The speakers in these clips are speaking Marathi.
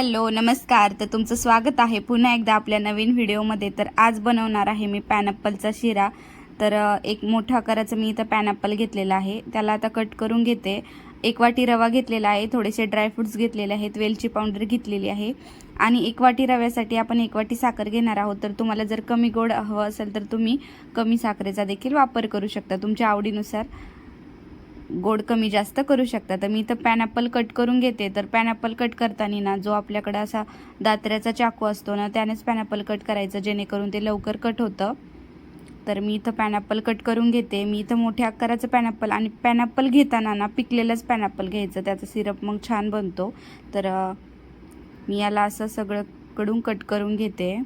हॅलो नमस्कार. तर तुमचं स्वागत आहे पुन्हा एकदा आपल्या नवीन व्हिडिओमध्ये. तर आज बनवणार आहे मी पॅनॅपलचा शिरा. तर एक मोठा आकाराचं मी इथं पॅनॅपल घेतलेला आहे. त्याला आता कट करून घेते. एक वाटी रवा घेतलेला आहे. थोडेसे ड्रायफ्रुट्स घेतलेले आहेत. वेलची पावडर घेतलेली आहे. आणि एक वाटी रव्यासाठी आपण एक वाटी साखर घेणार आहोत. तर तुम्हाला जर कमी गोड हवं असेल तर तुम्ही कमी साखरेचा देखील वापर करू शकता. तुमच्या आवडीनुसार. गोड कमी जास्त करू शकता. तर मी इथं पॅनॅपल कट करून घेते. तर पॅनॅपल कट करताना ना जो आपल्याकडं असा दात्र्याचा चाकू असतो ना त्यानेच पॅनॅपल कट करायचं जेणेकरून ते लवकर कट होतं. तर मी इथं पॅनॅपल कट करून घेते. मी इथं मोठ्या आकाराचं पॅनॅपल आणि पॅनॅपल घेताना ना पिकलेलंच पॅनॅपल घ्यायचं. त्याचा सिरप मग छान बनतो. तर मी याला असं सगळं कडून कट करून घेते.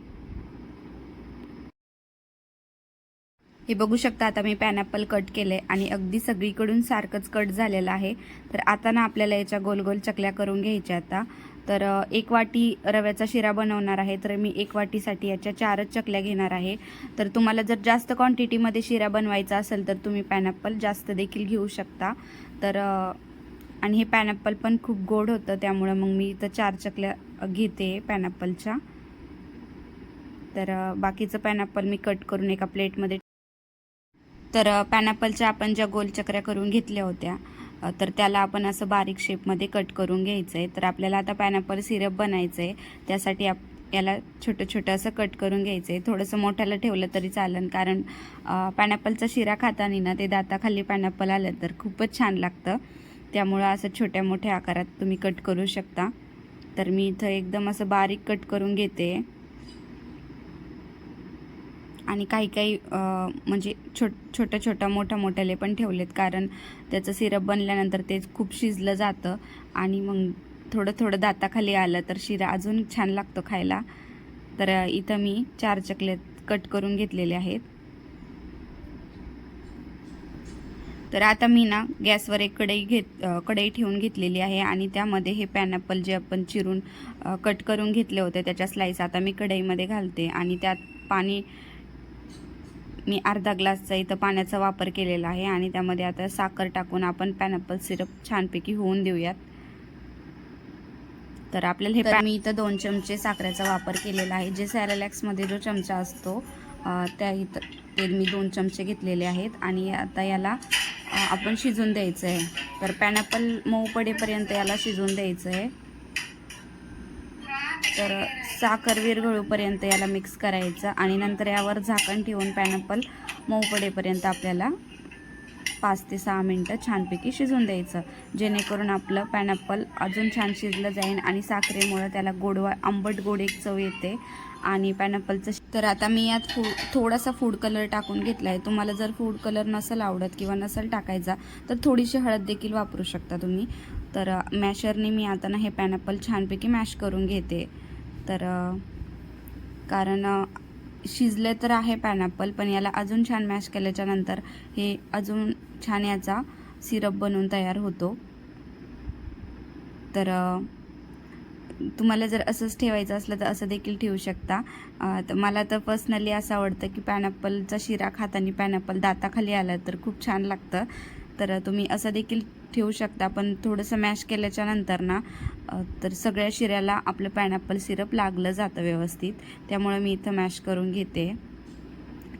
हे बघू शकता आता मी पॅनॅपल कट केले आणि अगदी सगळीकडून सारखंच कट झालेलं आहे. तर आता ना आपल्याला याच्या गोल गोल चकल्या करून घ्यायच्या आता. तर एक वाटी रव्याचा शिरा बनवणार आहे. तर मी एक वाटीसाठी याच्या चारच चकल्या घेणार आहे. तर तुम्हाला जर जास्त क्वांटिटीमध्ये शिरा बनवायचा असेल तर तुम्ही पॅनॅपल जास्त देखील घेऊ शकता. तर आणि हे पॅनॅपल पण खूप गोड होतं त्यामुळं मग मी इथं चार चकल्या घेते पॅनॅपलच्या तर बाकीचं पॅनॅपल मी कट करून एका प्लेटमध्ये तर पॅनॅपलच्या आपण ज्या गोल चकऱ्या करून घेतल्या होत्या तर त्याला आपण असं बारीक शेपमध्ये कट करून घ्यायचं आहे तर आपल्याला आता पॅनॅपल सिरप बनायचं आहे त्यासाठी आप याला छोटं छोटं असं कट करून घ्यायचं आहे थोडंसं मोठ्याला ठेवलं तरी चालेल कारण पॅनॅपलचा शिरा खाताना ना ते दाताखाली पॅनॅपल आलं तर खूपच छान लागतं. त्यामुळं असं छोट्या मोठ्या आकारात तुम्ही कट करू शकता. तर मी इथं एकदम असं बारीक कट करून घेते. आणि काही काही म्हणजे छोट छोटं छोट्या मोठ्या मोठ्याले पण ठेवलेत. कारण त्याचं सिरप बनल्यानंतर ते खूप शिजलं जातं आणि मग थोडं थोडं दाताखाली आलं तर शिरा अजून छान लागतो खायला. तर इथं मी चार चकलेत कट करून घेतलेले आहेत. तर आता मी ना गॅसवर एक कढई घेत कढई ठेवून घेतलेली आहे आणि त्यामध्ये हे पॅनॅपल जे आपण चिरून कट करून घेतले होते त्याच्या स्लाईस आता मी कढईमध्ये घालते आणि त्यात पाणी मी अर्धा ग्लासचा इथं पाण्याचा वापर केलेला आहे आणि त्यामध्ये आता साखर टाकून आपण पॅनॅपल सिरप छानपैकी होऊन देऊयात. तर आपल्याला हे मी इथं दोन चमचे साखरेचा वापर केलेला आहे. जे सॅरेलॅक्समध्ये जो चमचा असतो त्या इथं ते मी दोन चमचे घेतलेले आहेत आणि आता याला आपण शिजून द्यायचं आहे तर पॅनॅपल मऊ पडेपर्यंत याला शिजून द्यायचं आहे तर साखर विरघळूपर्यंत याला मिक्स करायचं आणि नंतर यावर झाकण ठेवून पॅनॅपल मऊ पडेपर्यंत आपल्याला पाच ते सहा मिनटं छानपैकी शिजून द्यायचं. जेणेकरून आपलं पॅनॅपल अजून छान शिजलं जाईल आणि साखरेमुळं त्याला गोडवा आंबट गोड एक चव येते आणि पॅनॅपलचं तर आता मी यात फूड थोडासा फूड कलर टाकून घेतला आहे तुम्हाला जर फूड कलर नसेल आवडत किंवा नसेल टाकायचा तर थोडीशी हळद देखील वापरू शकता तुम्ही. तर मॅशरने मी आता ना हे पॅनॅपल छानपैकी मॅश करून घेते. तर कारण शिजले तर आहे पॅनॅपल पण याला अजून छान मॅश केल्याच्यानंतर हे अजून छान याचा सिरप बनवून तयार होतो. तर तुम्हाला जर असंच ठेवायचं असलं तर असं देखील ठेवू शकता. तर मला तर पर्सनली असं आवडतं की पॅनॅपलचा शिरा खाताना पॅनॅपल दाताखाली आलं तर खूप छान लागतं. तर तुम्ही असं देखील ठेवू शकता. पण थोडंसं मॅश केल्याच्यानंतर ना तर सगळ्या शिऱ्याला आपलं पॅनॅपल सिरप लागलं जातं व्यवस्थित. त्यामुळे मी इथं मॅश करून घेते.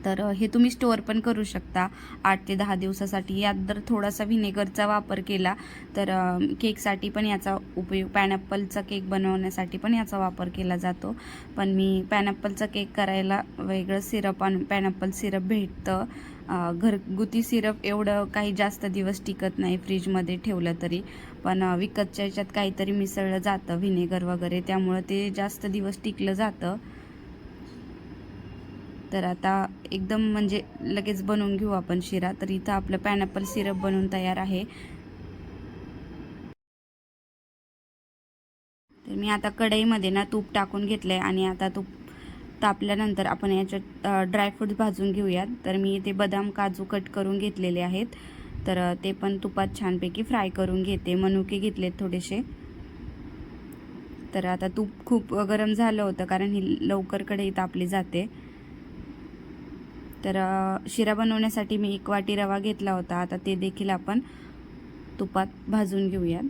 तर हे तुम्ही स्टोअर पण करू शकता. आठ ते दहा दिवसासाठी. यात जर थोडासा व्हिनेगरचा वापर केला तर केकसाठी पण याचा उपयोग पॅनॅपलचा केक बनवण्यासाठी पण याचा वापर केला जातो. पण मी पॅनॅपलचा केक करायला वेगळं सिरप आणि पॅनॅपल सिरप भेटतं. घरगुती सिरप एवढं काही जास्त दिवस टिकत नाही फ्रीजमध्ये ठेवलं तरी. पण विकतच्या याच्यात काहीतरी मिसळलं जातं व्हिनेगर वगैरे. त्यामुळं ते जास्त दिवस टिकलं जातं. तर आता एकदम म्हणजे लगेच बनवून घेऊ आपण शिरा. तर इथं आपलं पॅनॅपल सिरप बनवून तयार आहे. तर मी आता कढईमध्ये ना तूप टाकून घेतलं आहे आणि आता तूप तापल्यानंतर आपण याच्यात ड्रायफ्रूट्स भाजून घेऊयात. तर मी इथे बदाम काजू कट करून घेतलेले आहेत. तर ते पण तुपात छानपैकी फ्राय करून घेते. मनुके घेतलेत थोडेसे. तर आता तूप खूप गरम झालं होतं कारण ही लवकर कढई तापली जाते. तर शिरा बनवण्यासाठी मी एक वाटी रवा घेतला होता. आता ते देखील आपण तुपात भाजून घेऊयात.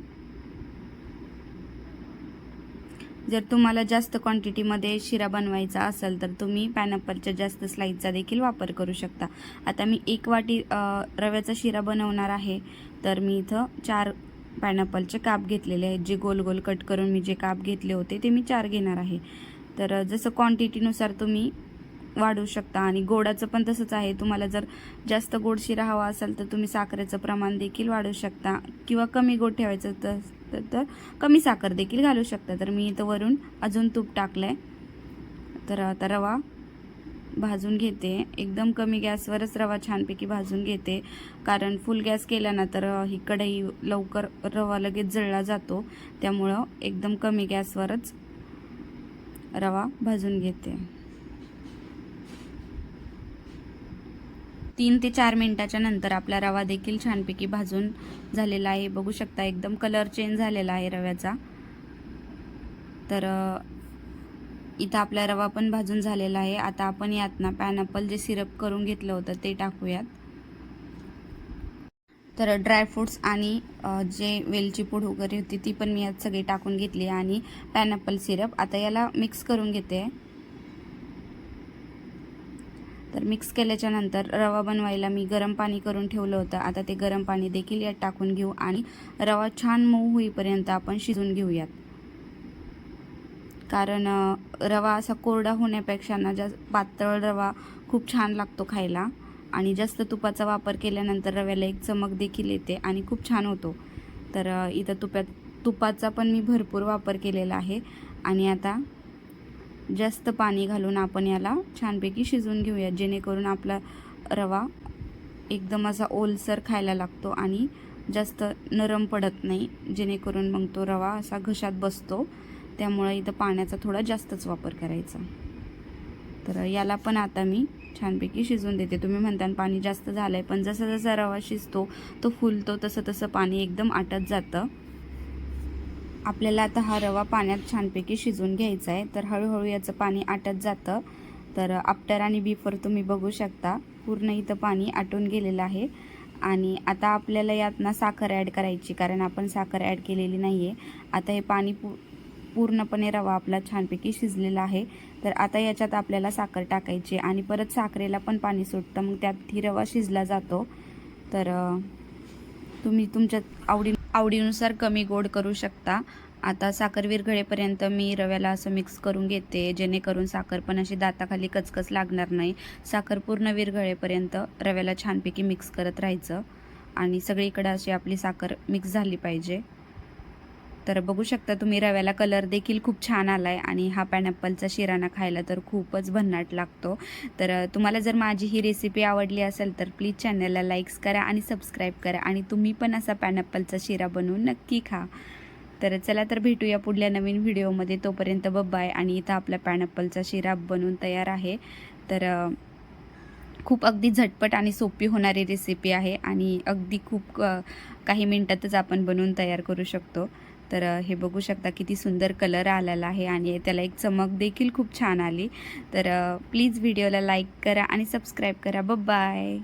जर तुम्हाला जास्त क्वांटिटीमध्ये शिरा बनवायचा असेल तर तुम्ही पॅनॅपलच्या जास्त स्लाईसचा देखील वापर करू शकता. आता मी एक वाटी रव्याचा शिरा बनवणार आहे. तर मी इथं चार पायनॅपलचे काप घेतलेले आहेत. जे गोल गोल कट करून मी जे काप घेतले होते ते मी चार घेणार आहे. तर जसं क्वांटिटीनुसार तुम्ही वाढवू शकता आणि गोडाचं पण तसंच आहे. तुम्हाला जर जास्त गोड शिरा हवा असेल तर तुम्ही साखरेचं प्रमाण देखील वाढवू शकता. किंवा कमी गोड ठेवायचं तर तर- तर कमी साखर देखील घालू शकता. तर मी इथं वरून अजून तूप टाकलं आहे तर आता रवा भाजून घेते. एकदम कमी गॅसवरच रवा छानपैकी भाजून घेते. कारण फुल गॅस केला ना तर ही कढई लवकर रवा लगेच जळला जातो. त्यामुळं एकदम कमी गॅसवरच रवा भाजून घेते. तीन ते चार मिनटाच्या नंतर आपला रवा देखील छानपैकी भाजून झालेला आहे. बघू शकता एकदम कलर चेंज झालेला आहे रव्याचा. तर इथं आपला रवा पण भाजून झालेला आहे. आता आपण यात ना पॅनॅपल जे सिरप करून घेतलं होतं ते टाकूयात. तर ड्रायफ्रूट्स आणि जे वेलची पूड वगैरे होती ती पण मी यात सगळी टाकून घेतली आणि पॅनॅपल सिरप आता याला मिक्स करून घेते. तर मिक्स केल्याच्यानंतर रवा बनवायला मी गरम पाणी करून ठेवलं होतं. आता ते गरम पाणी देखील यात टाकून घेऊ आणि रवा छान मऊ होईपर्यंत आपण शिजून घेऊयात. कारण रवा असा कोरडा होण्यापेक्षा ना जास्त पातळ रवा खूप छान लागतो खायला. आणि जास्त तुपाचा वापर केल्यानंतर रव्याला एक चमक देखील येते आणि खूप छान होतो. तर इथं तुपात तुपाचा पण मी भरपूर वापर केलेला आहे. आणि आता जास्त पाणी घालून आपण याला छानपैकी शिजवून घेऊया जेणेकरून आपला रवा एकदम असा ओलसर खायला लागतो आणि जास्त नरम पडत नाही जेणेकरून मग तो रवा असा घशात बसतो. त्यामुळे इथं पाण्याचा थोडा जास्तच वापर करायचा. तर याला पण आता मी छानपैकी शिजवून देते. तुम्ही म्हणता पाणी जास्त झालं आहे पण जसं जसा रवा शिजतो तो फुलतो तसं तसं पाणी एकदम आटत जातं. आपल्याला आता हा रवा पाण्यात छानपैकी शिजवून घ्यायचा आहे. तर हळूहळू याचं पाणी आटत जातं. तर आफ्टर आणि बिफोर तुम्ही बघू शकता पूर्ण इथं पाणी आटून गेलेलं आहे. आणि आता आपल्याला यात ना साखर ॲड करायची कारण आपण साखर ॲड केलेली नाही आहे आता हे पाणी पू पूर्णपणे रवा आपला छानपैकी शिजलेला आहे. तर आता याच्यात आपल्याला साखर टाकायची आणि परत साखरेला पण पाणी सुटतं मग त्यात ही रवा शिजला जातो. तर तुम्ही तुमच्या आवडी आवडीनुसार कमी गोड करू शकता. आता साखर विरघळेपर्यंत मी रव्याला असं मिक्स करून घेते जेणेकरून साखर पण अशी दाताखाली कचकच लागणार नाही. साखर पूर्ण विरघळेपर्यंत रव्याला छानपैकी मिक्स करत राहायचं. आणि सगळीकडे अशी आपली साखर मिक्स झाली पाहिजे. तर बघू शकता तुम्ही रव्याला कलर देखील खूप छान आला आहे आणि हा पायनॅपलचा शिराणा खायला तर खूपच भन्नाट लागतो. तर तुम्हाला जर माझी ही रेसिपी आवडली असेल तर प्लीज चॅनलला लाईक्स करा आणि सबस्क्राईब करा आणि तुम्ही पण असा पायनॅपलचा शिरा बनवून नक्की खा. तर चला तर भेटूया पुढल्या नवीन व्हिडिओमध्ये तोपर्यंत बब्बाय आणि इथं आपला पायनॅपलचा शिरा बनवून तयार आहे. तर खूप अगदी झटपट आणि सोपी होणारी रेसिपी आहे आणि अगदी खूप काही मिनटातच आपण बनवून तयार करू शकतो. तर हे बघू शकता किती सुंदर कलर आलेला आहे आणि त्याला एक चमक देखील खूप छान आली. तर प्लीज व्हिडिओला लाईक करा आणि सबस्क्राईब करा. बाय